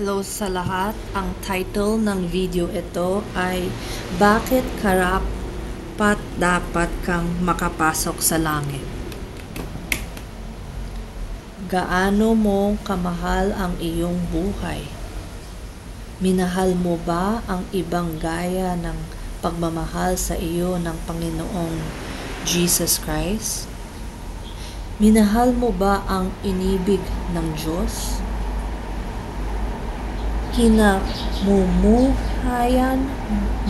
Hello sa lahat. Ang title ng video ito ay Bakit karapat dapat kang makapasok sa langit? Gaano mo kamahal ang iyong buhay? Minahal mo ba ang ibang gaya ng pagmamahal sa iyo ng Panginoong Jesus Christ? Minahal mo ba ang inibig ng Diyos? Kinamumuhayan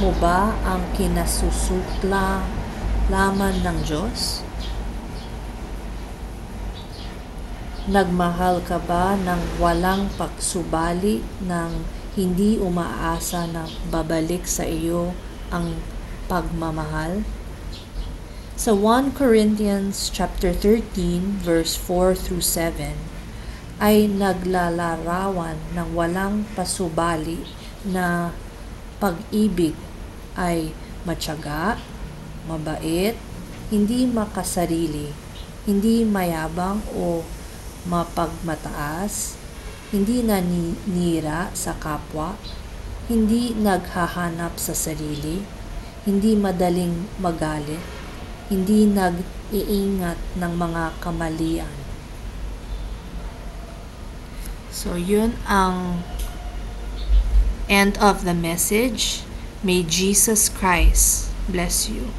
mo ba ang kinasusukla laman ng Diyos? Nagmahal ka ba ng walang pagsubali ng hindi umaasa na babalik sa iyo ang pagmamahal? Sa 1 Corinthians chapter 13 verse 4 through 7 ay naglalarawan ng walang pasubali na pag-ibig ay matyaga, mabait, hindi makasarili, hindi mayabang o mapagmataas, hindi naninira sa kapwa, hindi naghahanap sa sarili, hindi madaling magalit, hindi nag-iingat ng mga kamalian. So, yun ang end of the message. May Jesus Christ bless you.